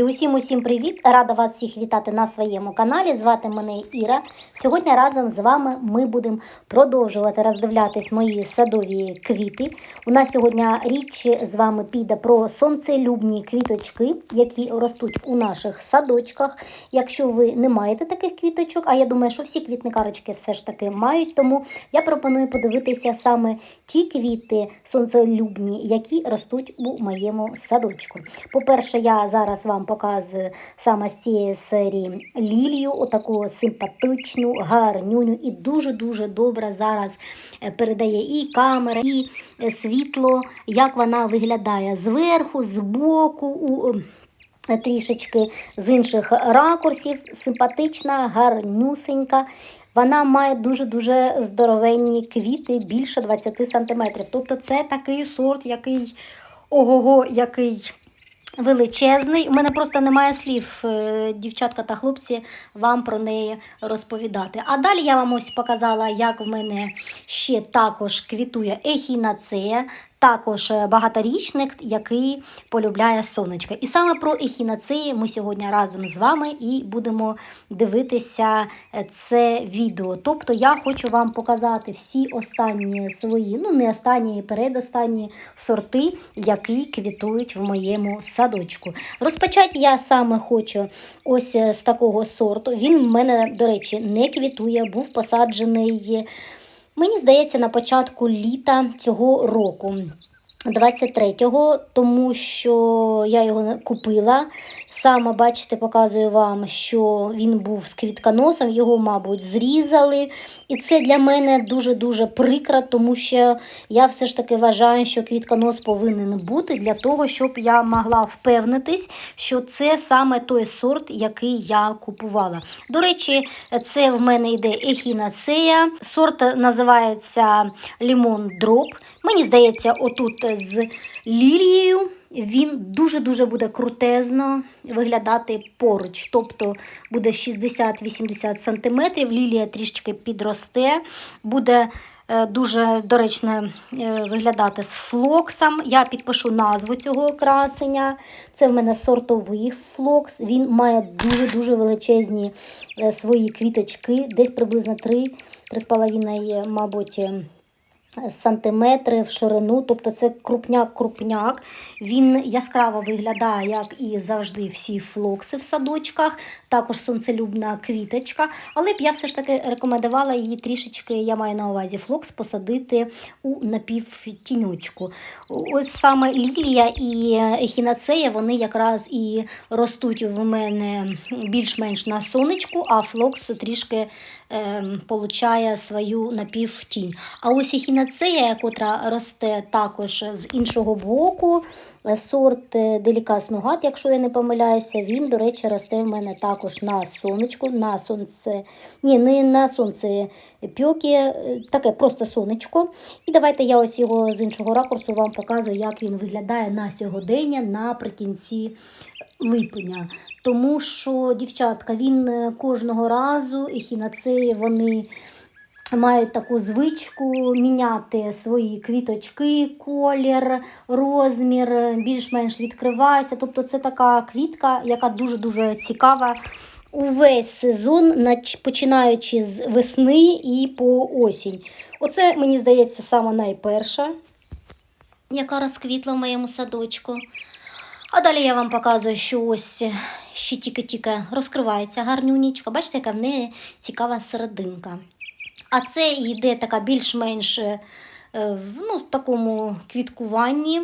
Друзі, усім усім привіт! Рада вас всіх вітати на своєму каналі. Звати мене Іра. Сьогодні разом з вами ми будемо продовжувати роздивлятись мої садові квіти. У нас сьогодні річ з вами піде про сонцелюбні квіточки, які ростуть у наших садочках. Якщо ви не маєте таких квіточок, а я думаю, що всі квітникарочки все ж таки мають, тому я пропоную подивитися саме ті квіти сонцелюбні, які ростуть у моєму садочку. По-перше, я зараз вам показую саме з цієї серії лілію, отаку симпатичну, гарнюню і дуже-дуже добре зараз е, передає і камера, і е, світло, як вона виглядає зверху, збоку. у е, Трішечки з інших ракурсів, симпатична, гарнюсенька. Вона має дуже-дуже здоровенні квіти, більше 20 см. Тобто це такий сорт, який ого-го, який величезний. У мене просто немає слів, е, дівчатка та хлопці, вам про неї розповідати. А далі я вам ось показала, як в мене ще також квітує ехінацея. Також е, багаторічник, який полюбляє сонечко. І саме про ехінацеї ми сьогодні разом з вами і будемо дивитися е, це відео. Тобто я хочу вам показати всі останні свої, ну не останні, передостанні сорти, які квітують в моєму садочку. Розпочати я саме хочу ось е, з такого сорту. Він в мене, до речі, не квітує, був посаджений. Мені здається, на початку літа цього року. 23-го, тому що я його купила. Саме, бачите, показую вам, що він був з квітконосом, його, мабуть, зрізали. І це для мене дуже-дуже прикро, тому що я все ж таки вважаю, що квітконос повинен бути для того, щоб я могла впевнитись, що це саме той сорт, який я купувала. До речі, це в мене йде ехінацея. Сорт називається Лімон Дроп. Мені здається, отут з лілією він дуже-дуже буде крутезно виглядати поруч. Тобто буде 60-80 см, лілія трішки підросте, буде е, дуже доречно е, виглядати з флоксом. Я підпишу назву цього красення. Це в мене сортовий флокс. Він має дуже-дуже величезні е, свої квіточки, десь приблизно 3-3,5, мабуть сантиметри в ширину, тобто це крупняк-крупняк. Він яскраво виглядає, як і завжди, всі флокси в садочках, також сонцелюбна квіточка. Але б я все ж таки рекомендувала її трішечки, я маю на увазі флокс, посадити у напівтінючку. Ось саме лілія і ехінацея, вони якраз і ростуть в мене більш-менш на сонечку, а флокс трішки е, получає свою напівтінь. А ось ехінацея, котра росте також з іншого боку, сорт Делікас Нугат, якщо я не помиляюся, він, до речі, росте в мене також на сонечку, на сонце, ні, не на сонце пьоки, таке просто сонечко. І давайте я ось його з іншого ракурсу вам показую, як він виглядає на сьогодення наприкінці липня. Тому що, дівчатка, він кожного разу, ехінацеї, вони мають таку звичку міняти свої квіточки, колір, розмір, більш-менш відкривається. Тобто це така квітка, яка дуже-дуже цікава. Увесь сезон, починаючи з весни і по осінь. Оце, мені здається, саме найперша, яка розквітла в моєму садочку. А далі я вам показую, що ось ще тільки-тільки розкривається гарнюнічка. Бачите, яка в неї цікава серединка. А це йде така більш-менш е, ну, в такому квіткуванні.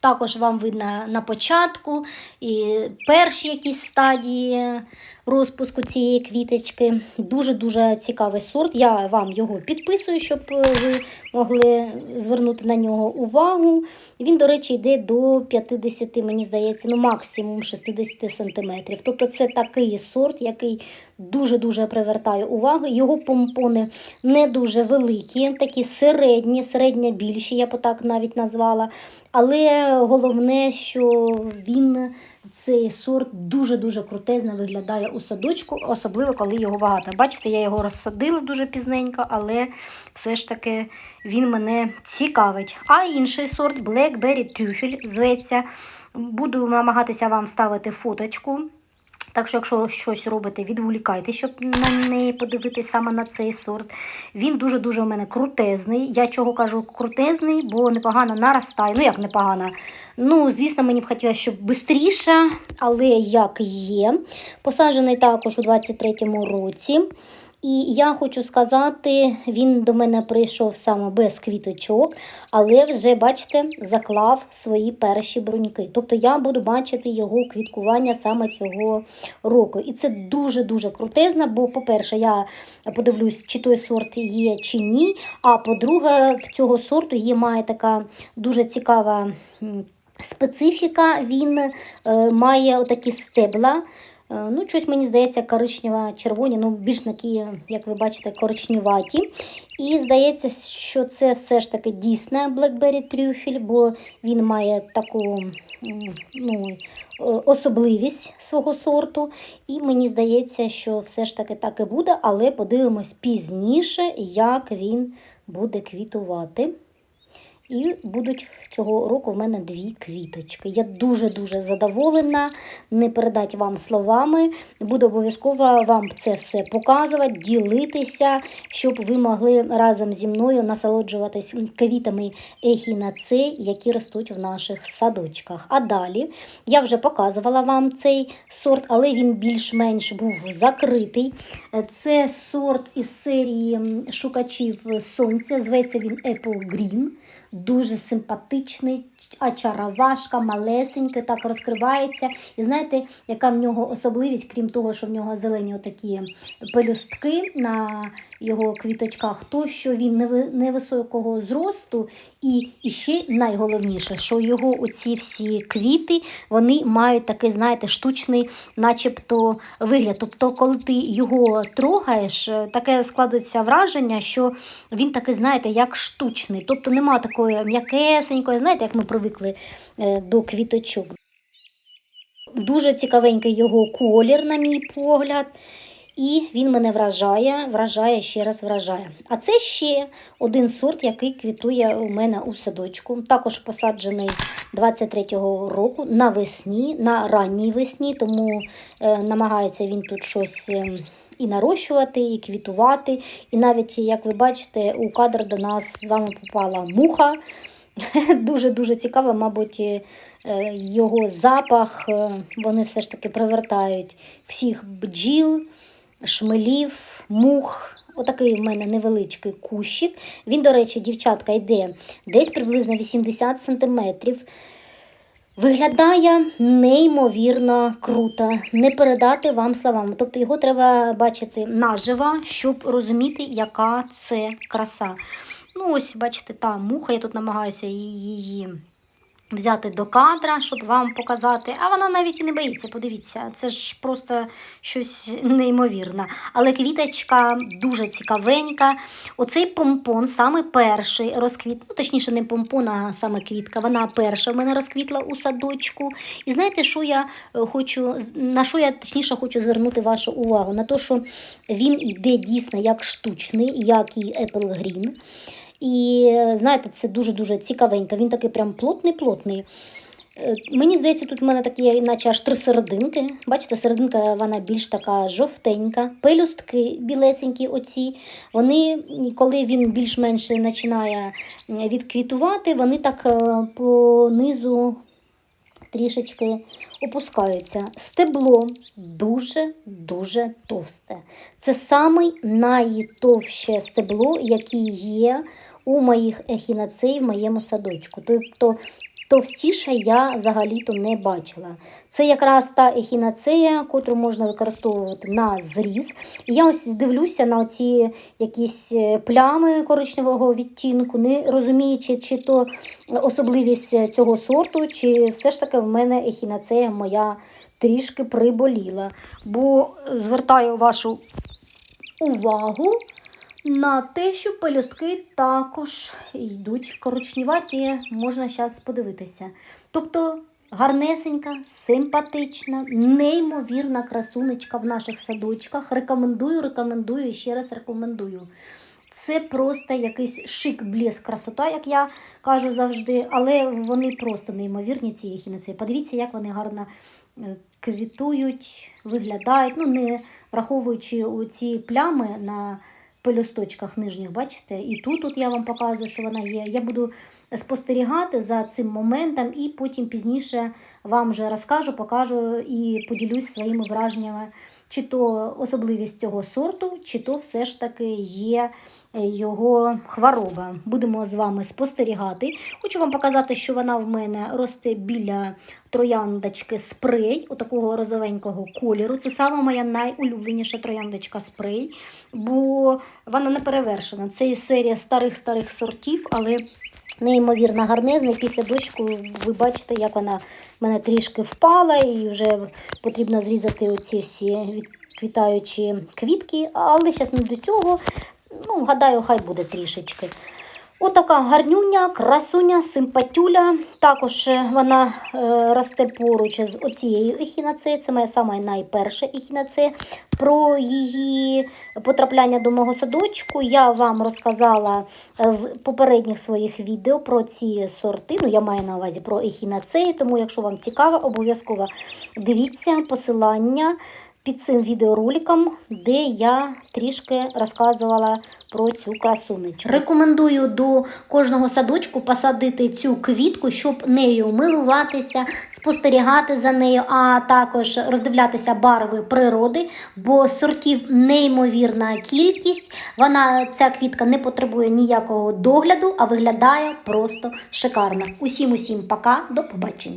Також вам видно на початку і перші якісь стадії розпуску цієї квіточки. Дуже-дуже цікавий сорт. Я вам його підписую, щоб ви могли звернути на нього увагу. Він, до речі, йде до 50, мені здається, ну максимум 60 см. Тобто це такий сорт, який дуже-дуже привертає увагу. Його помпони не дуже великі, такі середні, середня більші, я б так навіть назвала. Але головне, що він цей сорт дуже-дуже крутезно виглядає у садочку, особливо коли його багато. Бачите, я його розсадила дуже пізненько, але все ж таки він мене цікавить. А інший сорт Blackberry Trüffel зветься. Буду намагатися вам вставити фоточку. Так що, якщо щось робите, відволікайте, щоб на неї подивитися саме на цей сорт. Він дуже-дуже у мене крутезний. Я чого кажу крутезний, бо непогано наростає. Ну, як непогано. Ну, звісно, мені б хотілося, щоб швидше, але як є. Посаджений також у 23-му році. І я хочу сказати, він до мене прийшов саме без квіточок, але вже, бачите, заклав свої перші бруньки. Тобто я буду бачити його квіткування саме цього року. І це дуже-дуже крутезно, бо, по-перше, я подивлюсь, чи той сорт є, чи ні. А по-друге, в цього сорту є має така дуже цікава. Специфіка, він е, має отакі стебла. Е, Ну, щось мені здається, коричнево-червоні, ну більш такі, як ви бачите, коричневаті. І здається, що це все ж таки дійсне Blackberry Trüffel, бо він має таку ну, е, особливість свого сорту. І мені здається, що все ж таки так і буде, але подивимось пізніше, як він буде квітувати. І будуть цього року в мене дві квіточки. Я дуже-дуже задоволена, не передати вам словами. Буду обов'язково вам це все показувати, ділитися, щоб ви могли разом зі мною насолоджуватись квітами ехінацей, які ростуть в наших садочках. А далі я вже показувала вам цей сорт, але він більш-менш був закритий. Це сорт із серії шукачів сонця. Зветься він Apple Green. Дуже симпатичний, очаровашка, малесенький, так розкривається. І знаєте, яка в нього особливість, крім того, що в нього зелені отакі пелюстки на його квіточках, то що він невисокого зросту, і, і ще найголовніше, що його оці всі квіти вони мають такий, знаєте, штучний, начебто, вигляд. Тобто, коли ти його трогаєш, е, таке складується враження, що він такий, знаєте, як штучний. Тобто немає такої м'якесенької, знаєте, як ми привикли е, до квіточок. Дуже цікавенький його колір, на мій погляд. І він мене вражає, вражає, ще раз вражає. А це ще один сорт, який квітує у мене у садочку. Також посаджений 23-го року навесні, на ранній весні, тому е, намагається він тут щось. е, і нарощувати, і квітувати. І навіть, як ви бачите, у кадр до нас з вами попала муха. Дуже-дуже цікаво, мабуть, е, його запах. е, Вони все ж таки привертають всіх бджіл, шмелів, мух. Отакий в мене невеличкий кущик. Він, до речі, дівчатка, йде десь приблизно 80 сантиметрів. Виглядає неймовірно круто, не передати вам словами. Тобто його треба бачити наживо, щоб розуміти, яка це краса. Ну, ось, бачите, та муха, я тут намагаюся її взяти до кадра, щоб вам показати. А вона навіть і не боїться, подивіться, це ж просто щось неймовірне. Але квіточка дуже цікавенька. Оцей помпон саме перший розквіт, ну точніше, не помпон, а саме квітка. Вона перша в мене розквітла у садочку. І знаєте, що я е, хочу, на що я точніше хочу звернути вашу увагу? На те, що він йде дійсно як штучний, як і Apple Green. І е, знаєте, це дуже-дуже цікавенько. Він такий прям плотний-плотний. Е, Мені здається, тут в мене такі, наче аж три серединки. Бачите, серединка вона більш така жовтенька. Пелюстки білесенькі оці. Вони, коли він більш-менш починає відквітувати, вони так е, по низу трішечки опускаються. Стебло дуже-дуже товсте. Це саме найтовще стебло, яке є у моїх ехінацей в моєму садочку. Тобто товстіше я взагалі-то не бачила. Це якраз та ехінацея, котру можна використовувати на зріз. І я ось дивлюся на ці якісь е, плями коричневого відтінку, не розуміючи, чи то особливість цього сорту, чи все ж таки в мене ехінацея моя трішки приболіла. Бо звертаю вашу увагу на те, що пелюстки також йдуть коричневаті, можна зараз подивитися. Тобто Гарнесенька, симпатична, неймовірна красунечка в наших садочках. Рекомендую, рекомендую і ще раз рекомендую. Це просто якийсь шик, блеск, красота, як я кажу завжди, але вони просто неймовірні, ці ехінацеї. Подивіться, як вони гарно е, квітують, виглядають, ну не враховуючи ці плями на пелюсточках нижніх, бачите, і тут от я вам показую, що вона є. Я буду спостерігати за цим моментом і потім пізніше вам вже розкажу, покажу і поділюсь своїми враженнями, чи то особливість цього сорту, чи то все ж таки є його хвороба. Будемо з вами спостерігати. Хочу вам показати, що вона в мене росте біля трояндочки спрей, отакого розовенького кольору. Це саме моя найулюбленіша трояндочка спрей, бо вона не перевершена. Це серія старих-старих сортів, але неймовірно гарнезна. Після дощику ви бачите, як вона в мене трішки впала, і вже потрібно зрізати оці всі відквітаючі квітки, але зараз не до цього. Ну, гадаю, хай буде трішечки. Отака гарнюня, красуня, симпатюля. Також е, вона е, росте поруч з оцією ехінацеєю. Це моя сама найперша ехінацея. Про її потрапляння до мого садочку я вам розказала е, в попередніх своїх відео про ці сорти. Ну, я маю на увазі про ехінацеї, тому якщо вам цікаво, обов'язково дивіться посилання під цим відеороликом, де я трішки розказувала про цю красунечку. Рекомендую до кожного садочку посадити цю квітку, щоб нею милуватися, спостерігати за нею, а також роздивлятися барви природи, бо сортів неймовірна кількість. Вона ця квітка не потребує ніякого догляду, а виглядає просто шикарно. Усім усім пока, до побачення.